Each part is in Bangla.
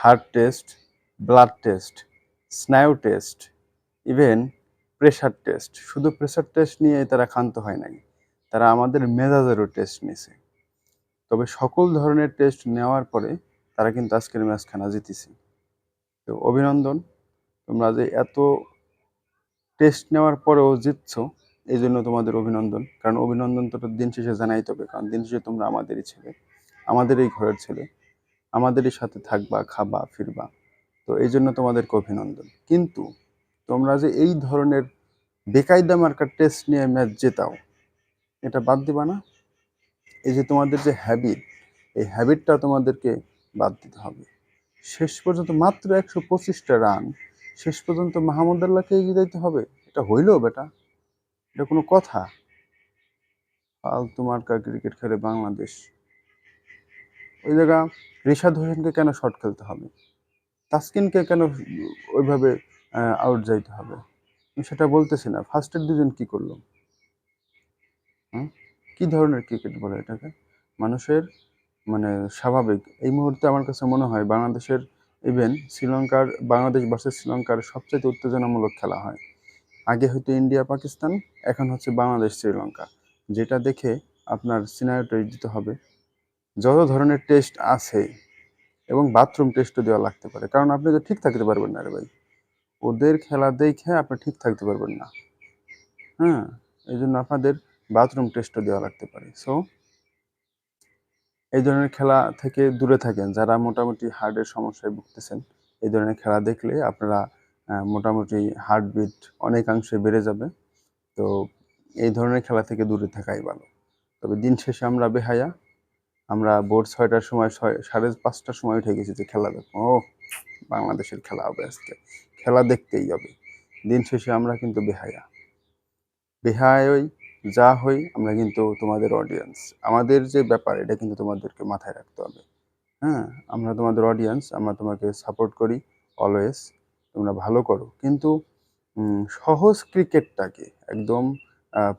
হার্ট টেস্ট, ব্লাড টেস্ট, স্নায়ু টেস্ট, ইভেন প্রেশার টেস্ট। শুধু প্রেশার টেস্ট নিয়ে তারা ক্ষান্ত হয় নাই, তারা আমাদের মেজাজেরও টেস্ট নিছে তবে সকল ধরনের টেস্ট নেওয়ার পরে তারা কিন্তু আজকের ম্যাচখানা জিতেছে। তো অভিনন্দন, তোমরা যে এত টেস্ট নেওয়ার পরেও জিতছো এই জন্য তোমাদের অভিনন্দন। কারণ অভিনন্দন তো দিন শেষে জানাইতে হবে কারণ দিন শেষে তোমরা আমাদেরই ছেলে, আমাদেরই ঘরের ছেলে। আমাদেরই সাথে থাকবা, খাবা, ফিরবা। তো এই জন্য তোমাদেরকে অভিনন্দন। কিন্তু তোমরা যে এই ধরনের বেকায়দা মার্কার টেস্ট নিয়ে ম্যাচ জেতাও, এটা বাদ দিবা না। এই যে তোমাদের যে হ্যাবিট এই হ্যাবিটটা তোমাদেরকে বাদ দিতে হবে। শেষ পর্যন্ত মাত্র একশো পঁচিশটা রান শেষ পর্যন্ত মাহমুদুল্লাহকে এগিয়ে দিতে হবে? এটা হইল বেটা। এটা কোনো কথা। ফালতু মার্কা ক্রিকেট খেলে বাংলাদেশ ওই জায়গা রিশাদ হোসেনকে কেন শট খেলতে হবে? তাসকিনকে কেন ওইভাবে আউট যাইতে হবে? আমি সেটা বলতেছি না। ফার্স্টের দুজন কি করল? হুম? কি ধরনের ক্রিকেট বলে এটাকে? মানুষের মানে স্বাভাবিক। এই মুহূর্তে আমার কাছে মনে হয় বাংলাদেশের ইভেন শ্রীলঙ্কার, বাংলাদেশ ভার্সেস শ্রীলঙ্কার সবচেয়ে উত্তেজনামূলক খেলা হয়। আগে হয়তো ইন্ডিয়া, পাকিস্তান, এখন হচ্ছে বাংলাদেশ, শ্রীলঙ্কা। যেটা দেখে আপনার সিনারিও দিতে হবে। যত ধরনের টেস্ট আছে এবং বাথরুম টেস্টও দেওয়া লাগতে পারে। কারণ আপনি তো ঠিক থাকতে পারবেন না রে ভাই। ওদের খেলা দেখে আপনি ঠিক থাকতে পারবেন না। হ্যাঁ এই জন্য আপনাদের বাথরুম টেস্টও দেওয়া লাগতে পারে। সো এই ধরনের খেলা থেকে দূরে থাকেন। যারা মোটামুটি হার্টের সমস্যায় ভুগতেছেন, এই ধরনের খেলা দেখলে আপনারা মোটামুটি হার্টবিট অনেকাংশে বেড়ে যাবে। তো, এই ধরনের খেলা থেকে দূরে থাকাই ভালো। তবে দিন শেষে আমরা বেহায়া আমরা ভোর ছয়টার সময় ছয়, সাড়ে পাঁচটার সময় উঠে গেছি যে খেলা দেখব। ও, বাংলাদেশের খেলা হবে আজকে। খেলা দেখতেই হবে। দিন শেষে আমরা কিন্তু বেহায়া। বেহায়ই যা হই, আমরা কিন্তু তোমাদের অডিয়েন্স আমাদের যে ব্যাপার, এটা কিন্তু তোমাদেরকে মাথায় রাখতে হবে। হ্যাঁ আমরা তোমাদের অডিয়েন্স আমরা তোমাকে সাপোর্ট করি অলওয়েজ তোমরা ভালো করো। কিন্তু সহজ ক্রিকেটটাকে একদম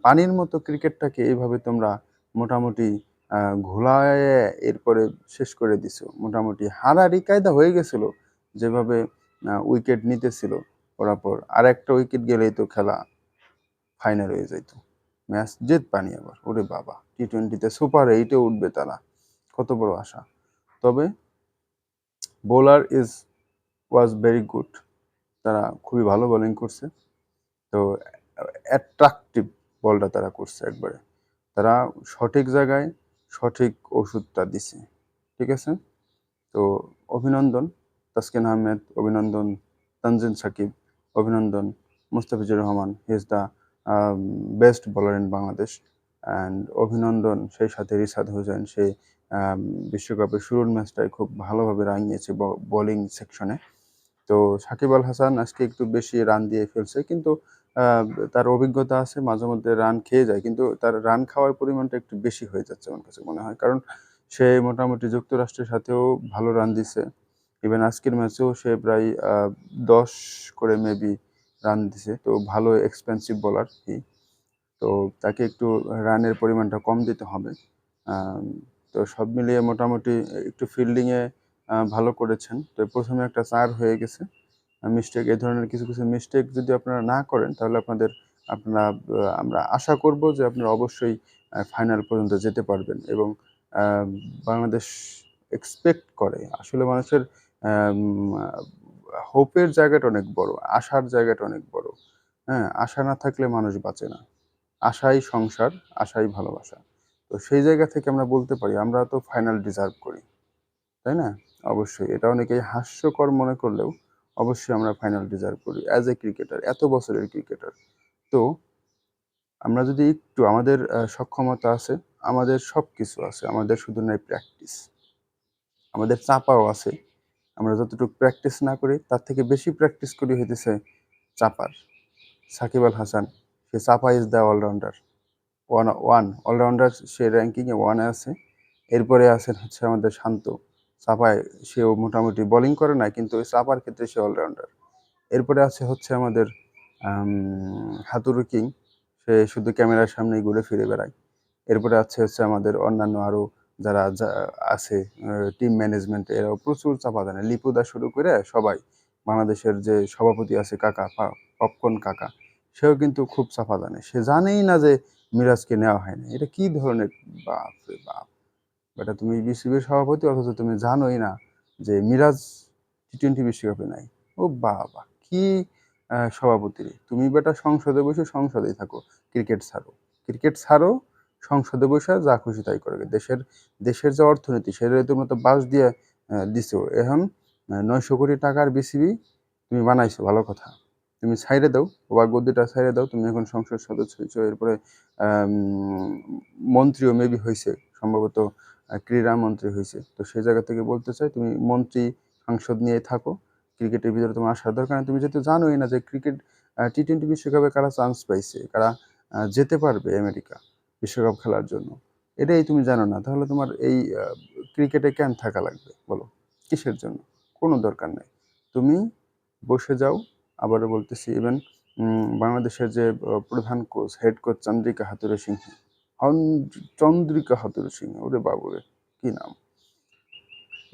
পানির মতো ক্রিকেটটাকে এইভাবে তোমরা মোটামুটি ঘোলায় এরপরে শেষ করে দিছো। মোটামুটি হারারি কায়দা হয়ে গেছিল, যেভাবে উইকেট নিতেছিল পরাপর। আর একটা উইকেট গেলেই তো খেলা ফাইনাল হয়ে যাইতো। ম্যাচ জেত পানি আবার, ওরে বাবা টি টোয়েন্টিতে সুপার এইটে উঠবে তারা, কত বড় আশা। তবে bowler is was very good তারা খুবই ভালো বোলিং করছে। তো অ্যাট্রাকটিভ বলটা তারা করছে একবারে। তারা সঠিক জায়গায় সঠিক ওষুধটা দিছে। ঠিক আছে? তো অভিনন্দন, তাসকিন আহমেদ, অভিনন্দন, তানজিন সাকিব, অভিনন্দন, Mustafizur Rahman his the best bowler in Bangladesh and অভিনন্দন সেই সাথে রিসাদ হোসেন, সে বিশ্বকাপের শুরুর ম্যাচটাই খুব ভালোভাবে রাঙিয়েছে বোলিং সেকশনে তো সাকিব আল হাসান আজকে একটু বেশি রান দিয়ে ফেলছে, কিন্তু তার অভিজ্ঞতা আছে, মাঝে মধ্যে রান খেয়ে যায়, কিন্তু তার রান খাওয়ার পরিমাণটা একটু বেশি হয়ে যাচ্ছে আমার কাছে মনে হয়। কারণ সে মোটামুটি যুক্তরাষ্ট্রের সাথেও ভালো রান দিছে। ইভেন আজকের ম্যাচেও সে প্রায় দশ করে মেবি রান দিছে। তো ভালো এক্সপেন্সিভ বলার কি তো তাকে একটু রানের পরিমাণটা কম দিতে হবে। তো সব মিলিয়ে মোটামুটি একটু ফিল্ডিংয়ে ভালো করেছেন। তো প্রথমে একটা চার হয়ে গেছে। মিস্টেক এই ধরনের কিছু কিছু মিস্টেক যদি আপনারা না করেন, তাহলে আপনাদের, আপনারা আমরা আশা করব যে আপনারা অবশ্যই ফাইনাল পর্যন্ত যেতে পারবেন এবং বাংলাদেশ এক্সপেক্ট করে। আসলে মানুষের হোপের জায়গাটা অনেক বড়, আশার জায়গাটা অনেক বড়। হ্যাঁ আশা না থাকলে মানুষ বাঁচে না। আশাই সংসার, আশাই ভালোবাসা। তো সেই জায়গা থেকে আমরা বলতে পারি, আমরা তো ফাইনাল ডিজার্ভ করি। তাই না? অবশ্যই। এটা অনেকেই হাস্যকর মনে করলেও অবশ্যই আমরা ফাইনাল ডিজার্ভ করি অ্যাজ এ ক্রিকেটার এত বছরের ক্রিকেটার তো আমরা যদি একটু আমাদের সক্ষমতা আছে, আমাদের সব কিছু আছে, আমাদের শুধু নাই প্র্যাকটিস আমাদের চাপাও আছে। আমরা যতটুকু প্র্যাকটিস না করি, তার থেকে বেশি প্র্যাকটিস করি হইতেছে চাপার। সাকিব আল হাসান, সে চাপা is the allrounder one one allrounder সে র্যাঙ্কিংয়ে ওয়ানে আছে। এরপরে আছেন হচ্ছে আমাদের শান্ত। চাপায় সেও মোটামুটি বোলিং করে না কিন্তু ওই চাপার ক্ষেত্রে সে অলরাউন্ডার এরপরে আছে হচ্ছে আমাদের হাতুরু কিং। সে শুধু ক্যামেরার সামনেই ঘুরে ফিরে বেড়ায়। এরপরে আছে হচ্ছে আমাদের অন্যান্য আরও যারা আছে টিম ম্যানেজমেন্ট এরাও প্রচুর চাপা দেয় লিপুদা শুরু করে সবাই, বাংলাদেশের যে সভাপতি আছে কাকা পপকর্ন কাকা, সেও কিন্তু খুব চাপা জানে সে জানেই না যে মিরাজকে নেওয়া হয়নি। এটা কি ধরনের বাপ রে বাপ। এটা তুমি বিসিবির সভাপতি, অথচ তুমি জানোই না যে মিরাজ টি টোয়েন্টি বিশ্বকাপে নাই। ও বাবা, কি সভাপতি রে। তুমি বেটা সংসদে বসে সংসদেই থাকো, ক্রিকেট ছাড়ো। ক্রিকেট ছাড়ো, সংসদে বসে যা খুশি তাই করবে দেশের দেশের যে অর্থনীতি সেটা তুমি তো বাস দিয়ে দিছো। এখন নয়শো কোটি টাকার বিসিবি তুমি বানাইছো, ভালো কথা। তুমি ছাইড়ে দাও বা গদ্দিটা ছাইড়ে দাও। তুমি এখন সংসদ সদস্য হয়েছো এরপরে মন্ত্রীও মেবি হয়েছে সম্ভবত ক্রীড়া মন্ত্রী হয়েছে তো সেই জায়গা থেকে বলতে চাই, তুমি মন্ত্রী সাংসদ নিয়ে থাকো। ক্রিকেটের ভিতরে তোমার আসার দরকার তুমি যেহেতু জানোই না যে ক্রিকেট টি টোয়েন্টি বিশ্বকাপে কারা চান্স পাইছে, কারা যেতে পারবে আমেরিকা বিশ্বকাপ খেলার জন্য, এটাই তুমি জানো না। তাহলে তোমার এই ক্রিকেটে কেন থাকা লাগবে বলো? কিসের জন্য? কোনো দরকার নেই। তুমি বসে যাও। আবারও বলতেছি ইভেন বাংলাদেশের যে প্রধান coach head coach Chandika Hathurusingha Chandika Hathurusingha. ওরে বাবুরে, কি নাম?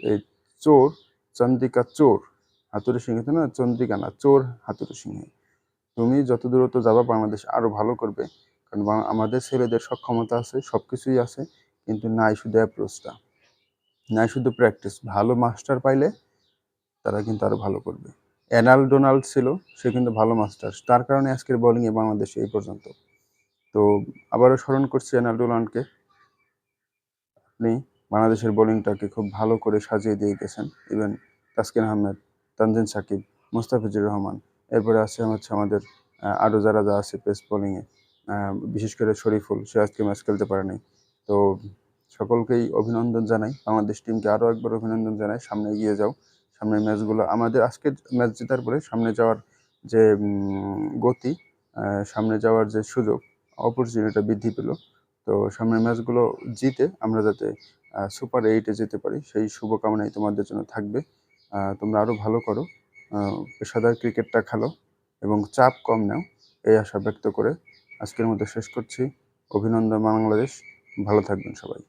এই চোর, চন্দ্রিকা চোর হাতুরে সিংহ তো না, চন্দ্রিকা না, চোর হাতুরে সিংহ। তুমি যত দূরত্ব যাবা, বাংলাদেশ আরও ভালো করবে। কারণ আমাদের ছেলেদের সক্ষমতা আছে সব কিছুই আছে, কিন্তু নাই শুধু অ্যাপ্রোচটা নাই শুধু প্র্যাকটিস ভালো মাস্টার পাইলে তারা কিন্তু আরও ভালো করবে। অ্যানাল ডোনাল্ড ছিল, সে কিন্তু ভালো মাস্টার তার কারণে আজকের বোলিংয়ে বাংলাদেশ এই পর্যন্ত। তো আবারও স্মরণ করছি ডোনাল্ডকে আপনি বাংলাদেশের বোলিংটাকে খুব ভালো করে সাজিয়ে দিয়ে গেছেন। ইভেন তাসকিন আহমেদ, তানজিন সাকিব, মুস্তাফিজুর রহমান। এরপরে আছে হচ্ছে আমাদের আরও যারা যা আছে পেস বোলিংয়ে বিশেষ করে শরীফুল, সে আজকে ম্যাচ খেলতে পারেনি। তো সকলকেই অভিনন্দন জানাই। বাংলাদেশ টিমকে আরও একবার অভিনন্দন জানাই। সামনে এগিয়ে যাও। সামনের ম্যাচগুলো আমাদের আজকের ম্যাচ জেতার পরে সামনে যাওয়ার যে গতি সামনে যাওয়ার যে সুযোগ অপরচুনিটিটা বৃদ্ধি পেল। তো সামনের ম্যাচগুলো জিতে আমরা যাতে সুপার এইটে যেতে পারি, সেই শুভকামনাই তোমাদের জন্য থাকবে। তোমরা আরও ভালো করো। পেশাদার ক্রিকেটটা খেলো এবং চাপ কম নাও, এই আশা ব্যক্ত করে আজকের মতো শেষ করছি। অভিনন্দন বাংলাদেশ। ভালো থাকবেন সবাই।